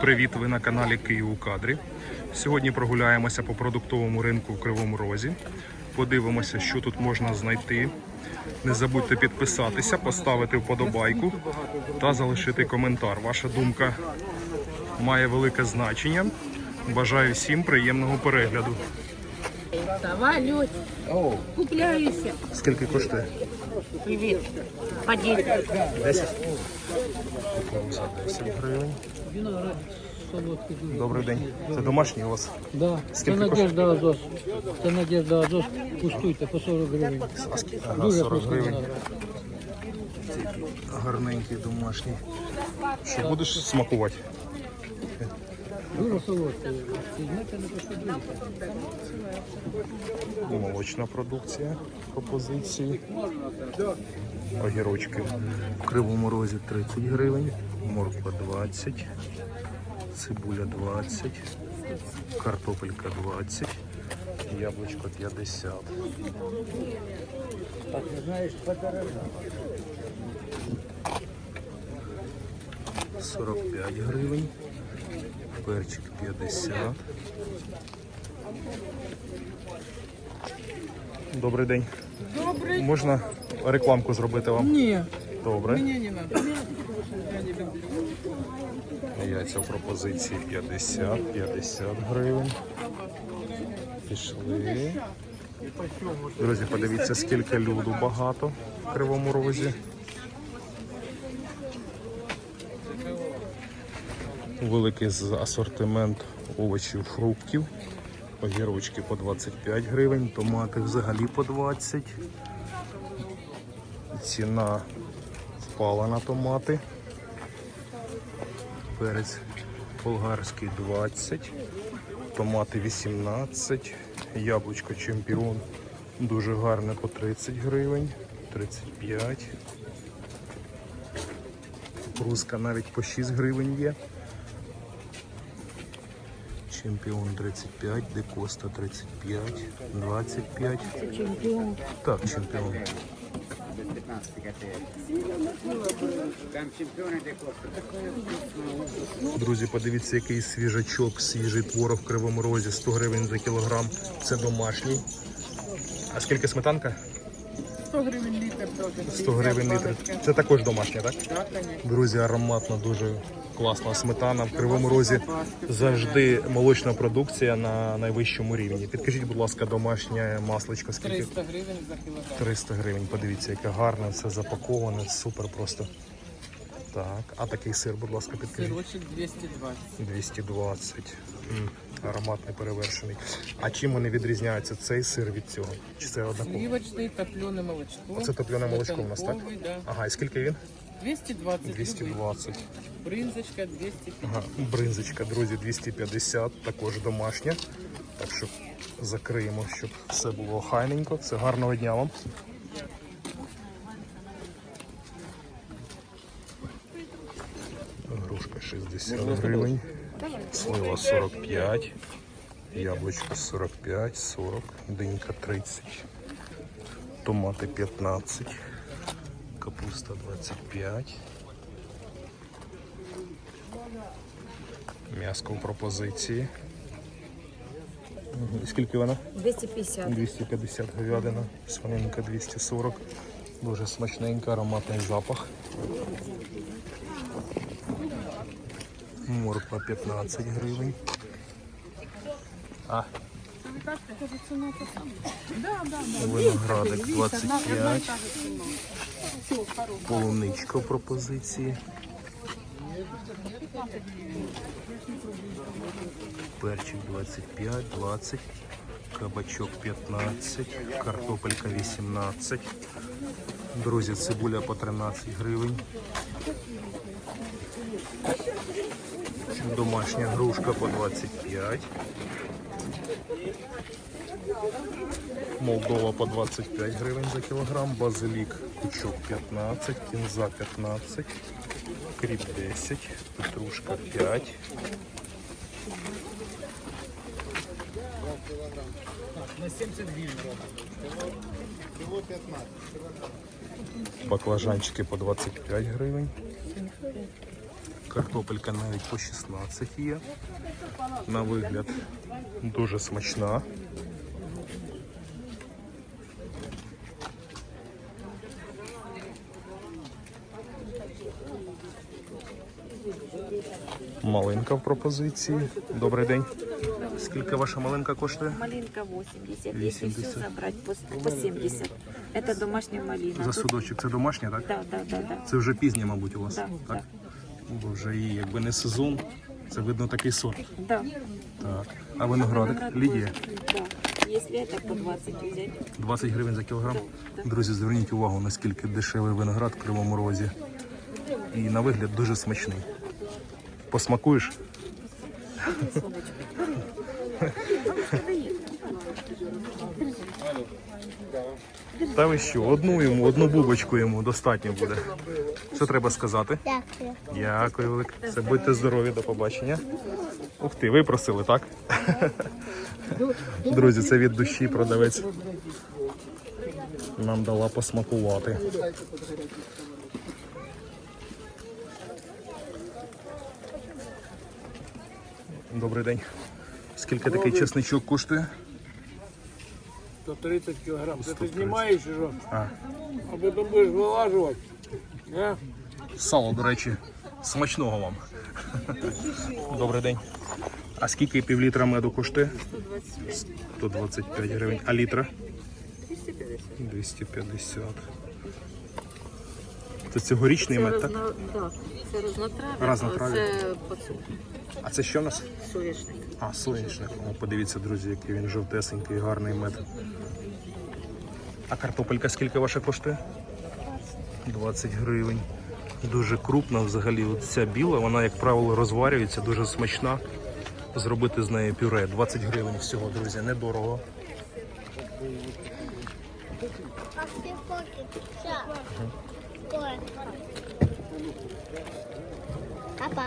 Привіт! Ви на каналі Київ у кадрі. Сьогодні прогуляємося по продуктовому ринку в Кривому Розі. Подивимося, що тут можна знайти. Не забудьте підписатися, поставити вподобайку та залишити коментар. Ваша думка має велике значення. Бажаю всім приємного перегляду. Давай, Людь, купляйся. Скільки коштує? Привіт. Поди. 10? Купив за 10 гривень. Добрий день. Це домашній у вас? Да, Скільки це Надежда Азос. Це Надежда Азос. Пустуйте по 40 гривень. Ага, Дуже 40 вкусний гривень. виноград. Гарненький домашній. Що будеш смакувати? Дуже солодкий. Візьмете, не пошкодуєте. Молочна продукція пропозиції. Огірочки в кривому розі 30 гривень, морква 20, цибуля 20, картопелька 20, яблучко 50. Сорок п'ять гривень, перчик 50. Добрий день. Добрий. Можна рекламку зробити вам? Ні, Добре. мені не треба. Яйця в пропозиції 50, 50 гривень. Пішли. Друзі, подивіться, скільки люду багато в Кривому Розі. Великий асортимент овочів, фруктів. Огірочки по 25 гривень, томати взагалі по 20. Ціна впала на томати. Перець болгарський 20, томати 18, яблучко чемпіон дуже гарне по 30 гривень, 35. Кукурузка навіть по 6 гривень є. Чемпіон 35, декоста 35, 25. Чемпіон. Так, чемпіон. Друзі, подивіться, який свіжачок, свіжий творог в кривому розі, 100 гривень за кілограм. Це домашній. А скільки сметанка? 100 гривень літр теж. 100 гривень літр. Це також домашня, так? Друзі, ароматно дуже класна сметана. В кривому розі завжди молочна продукція на найвищому рівні. Підкажіть, будь ласка, домашнє масличко, скільки? 300 гривень за кілограм. 300 гривень. Подивіться, яке гарне, все запаковане, супер просто. Так, а такий сир, будь ласка, підкажіть. Сирочок 220. 220. М, ароматний перевершений. А чим вони відрізняються цей сир від цього? Чи це однаково? Сливочний, топлене молочко. Оце топлене молочко у нас, так? Сметанковий, Да. Ага, і скільки він? 220. 220. Бринзочка 250. Ага, бринзочка, друзі, 250, також домашня. Так що закриємо, щоб все було хайненько. Все гарного дня вам. Грушка 60 гривень, слива 45, яблучко 45, 40, динька 30, томати 15, капуста 25. М'яско в пропозиції. І Скільки вона? 250. 250 говядина, свининка 240. Дуже смачненька, ароматний запах. Морква 15 гривень. А. Виноградик 25. Полуничка пропозиції. Перчик 25, 20, кабачок 15, картопелька 18. Друзі, цибуля по 13 гривень. Домашня грушка по 25. Молдова по 25 гривень за кілограм, базилік пучок 15, кінза 15, кріп 10, петрушка 5. На 70 гривень. Баклажанчики по 25 гривень. Картопелька навіть по 16 є. На вигляд дуже смачна. Малинка в пропозиції. Добрий день. Скільки ваша малинка коштує? Малинка 80. 80. Если все забрать по, по 70. Это домашняя малина. За судочок це домашня, так? Да, да, да, да. Це вже пізня, мабуть, у вас. Да, так? Бо вже її якби не сезон. Це видно такий сорт. Да. Так. А виноградик? Лідія. Да. Если это по 20 взять. 20 гривень за кілограм. Так, Друзі, зверніть увагу, наскільки дешевий виноград в Кривому Розі. І на вигляд дуже смачний. Посмакуєш? Та ви що, одну йому, одну бубочку йому достатньо буде. Що треба сказати? Дякую. Дякую, велик. Все, будьте здорові, до побачення. Ух ти, ви просили, так? Друзі, це від душі продавець. Нам дала посмакувати. Добрий день. Скільки такий чесничок коштує? 130 кілограм. Це ти знімаєш чи що? А. А потім будеш вилажувати. Не? Сало, до речі, смачного вам. Добрий день. А скільки півлітра меду коштує? 125 гривень. А літра? 250. Це цьогорічний мед, так? да. Це рознотрав'я, Разнотрав'я. а це поцук. А це що в нас? Соняшник. А, соняшник. О, подивіться, друзі, який він жовтесенький, гарний мед. А картопелька скільки ваша коштує? 20 гривень. Дуже крупна взагалі. От ця біла, вона, як правило, розварюється, дуже смачна. Зробити з неї пюре. 20 гривень всього, друзі, недорого. Папа.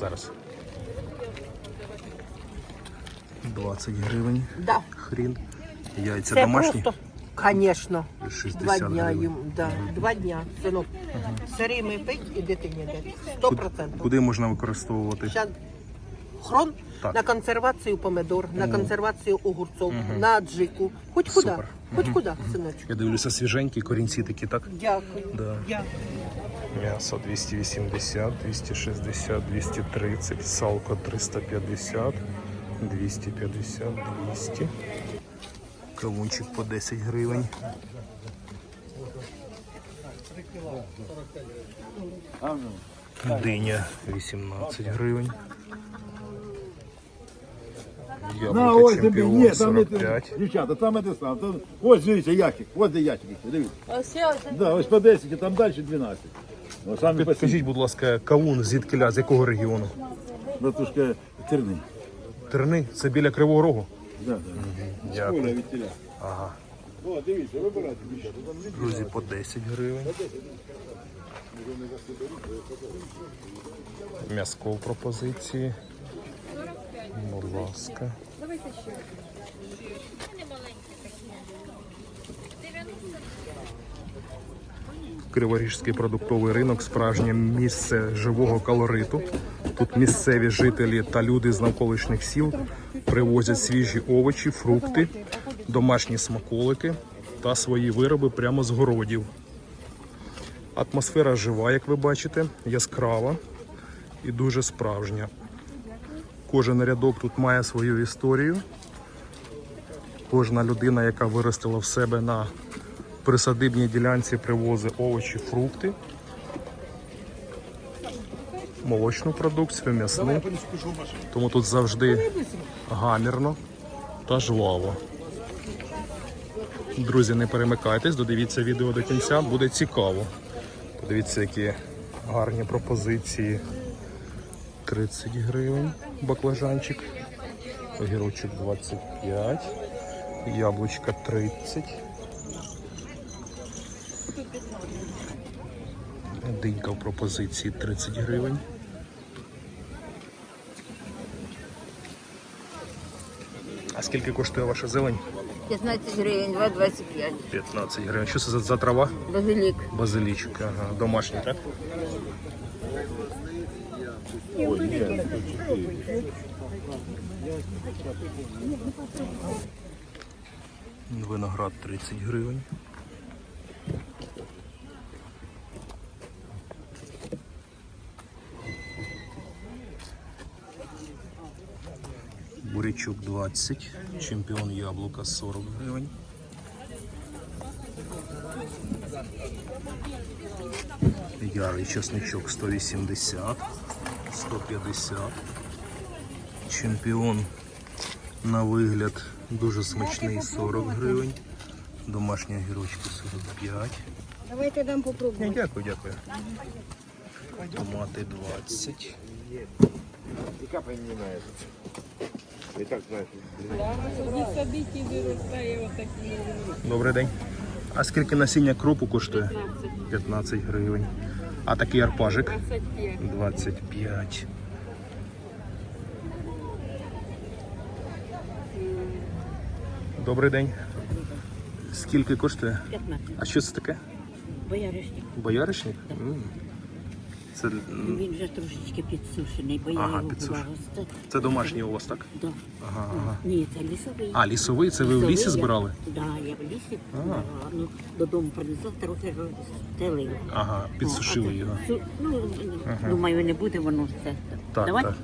Зараз. 20 гривень. Да. Хрін. Яйця Це домашні. просто, звісно, 60 два дня гривень. їм, да, два дня, синок. Сирими пить і дитині дати. Сто процентів. куди можна використовувати? Щас Хрон Так. на консервацію помидор, на консервацію огурцов, на аджику. Хоч куди, Супер. хоч куди, синочку. Я дивлюся, свіженькі, корінці такі, так? Дякую. Да. Дякую. М'ясо 280, 260, 230, салко 350, 250, 200. Кавунчик по 10 гривень. Диня 18 гривень. На, ось тобі, ні, там не 45. дівчата, там не сам. Там, ось дивіться, ящик, ось де ящик, дивіться. Ось да, ось по 10, а там далі 12. Ось самі Підкажіть, будь ласка, кавун звідкиля, з якого регіону? Братушка, терни. Терни, це біля Кривого Рогу. Да, да. Дякую. Від теля. Ага. О, дивіться, вибирайте, дівчата. Там Друзі, по 10 гривень. М'яско в пропозиції. Будь ласка. Криворіжський продуктовий ринок справжнє місце живого колориту. Тут місцеві жителі та люди з навколишніх сіл привозять свіжі овочі, фрукти, домашні смаколики та свої вироби прямо з городів. Атмосфера жива, як ви бачите, яскрава і дуже справжня. Кожен рядок тут має свою історію. Кожна людина, яка виростила в себе на присадибній ділянці, привозить овочі, фрукти, молочну продукцію, м'ясну. Тому тут завжди гамірно та жваво. Друзі, не перемикайтесь, додивіться відео до кінця, буде цікаво. Подивіться, які гарні пропозиції. 30 гривень баклажанчик, огірочок 25, яблучка 30. Динька в пропозиції 30 гривень. А скільки коштує ваша зелень? 15 гривень, 2,25. 15 гривень. Що це за, за трава? Базилік. Базилічок, ага, домашній, так? Виноград 30 гривень. Бурячок 20, чемпіон яблука 40 гривень. Ярий чесничок 180, 150. Чемпіон на вигляд дуже смачний 40 гривень. Домашні огірочки 45. Давайте дам попробую. Ні, дякую, дякую. Томати 20. Добрий день. А скільки насіння кропу коштує? 15 гривень. А такий арпажик? 25. Добрий день. Скільки коштує? 15. А що це таке? Бояришник. Бояришник? М. Це, Він вже трошечки підсушений, бо я його підсушений. була це домашній у вас, так? Да. Ага, ага. Ні, це лісовий. А, лісовий, це ви в лісі збирали? Так, да, я в лісі збирала. Ну, додому принесла, трохи розстелила. Ага, підсушили його. Су- Ну, думаю, не буде воно все. Так, Давай. так.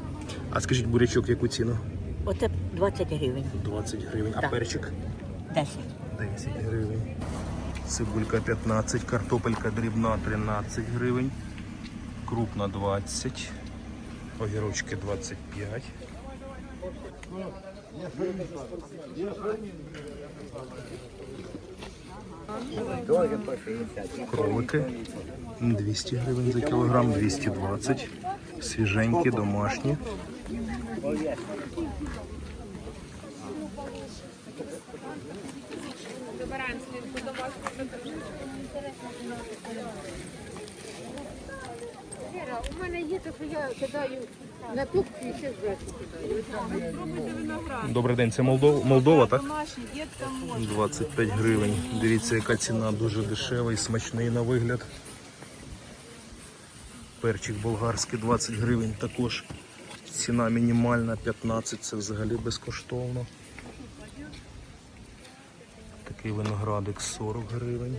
А скажіть, бурячок яку ціну? Оце 20 гривень. 20 гривень. А Так. перчик? 10. 10 гривень. Цибулька 15, картопелька дрібна 13 гривень. Крупна 20. Огірочки 25. Кролики 200 гривень за кілограм, 220. Свіженькі, домашні. Віра, у мене є, то що я кидаю на тупку і ще зверху кидаю. Добрий день, це Молдова, Молдова так? 25 гривень. Дивіться, яка ціна дуже дешева і смачний на вигляд. Перчик болгарський 20 гривень також. Ціна мінімальна 15, це взагалі безкоштовно. Такий виноградик 40 гривень.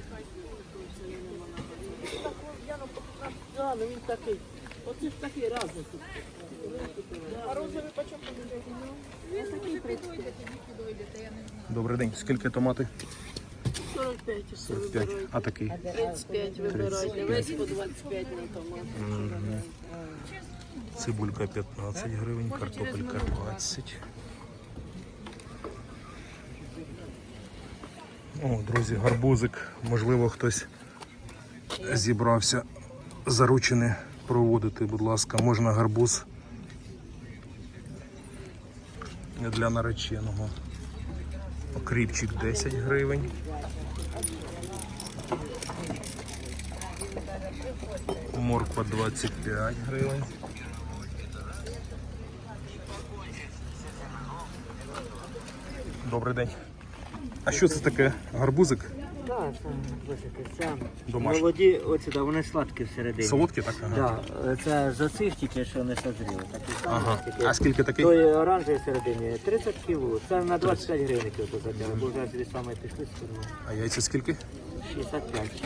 Добрий день. Скільки томати? 45. 45. А такий? 35 вибирайте. Весь по 25 на томат. Цибулька 15 гривень, картопелька 20. О, друзі, гарбузик. Можливо, хтось зібрався заручини проводити, будь ласка, можна гарбуз для нареченого. Окріпчик 10 гривень. Морква 25 гривень. Добрий день. А що це таке? Гарбузик? Так, це молоді, оці, да, вони сладкі всередині. Солодкі так? Ага. Да, це з оцих тільки, що не созріли. Такі самі, Ага. тільки- А скільки такий? Той оранжевий всередині 30 кг. Це на 25 гривень ото затягли, бо вже ці саме пішли з фірми. А яйця скільки? 65,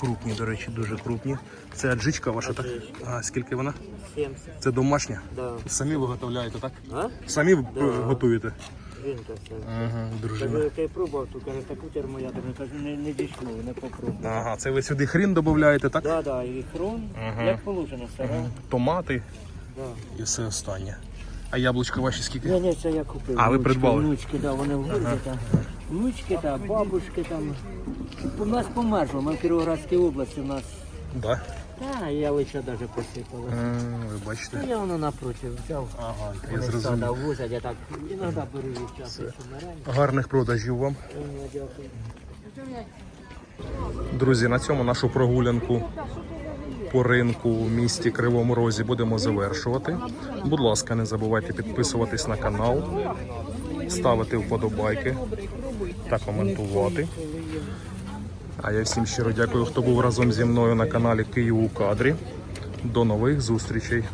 Крупні, до речі, дуже крупні. Це аджичка ваша, так? А скільки вона? 70. Це домашня? Да. Самі виготовляєте, так? А? Самі Да. готуєте? Жінка це. Ага, дружина. Кажу, ти пробував, то каже, таку термоядерну, кажу, не, не дійшло, не попробував. Ага, це ви сюди хрін додаєте, так? Да, да, і хрон, Ага. як положено, все, да? Томати Да. і все останнє. А яблучка ваші скільки? Ні, ні, це я купив. А, ви Внучки, придбали? Внучки, да, вони в городі там. Внучки там, бабушки там. У нас померзло, ми в Кіровоградській області у нас. Да. Та, я лише навіть посипала. А, ви Ну, бачите? я воно напроти взяв. Ага, я Вони зрозумів. возять, я так іноді беру їх час, якщо мерень. Гарних продажів вам. Е, Дякую. Друзі, на цьому нашу прогулянку по ринку в місті Кривому Розі будемо завершувати. Будь ласка, не забувайте підписуватись на канал, ставити вподобайки та коментувати. А я всім щиро дякую, хто був разом зі мною на каналі Київ у кадрі. До нових зустрічей!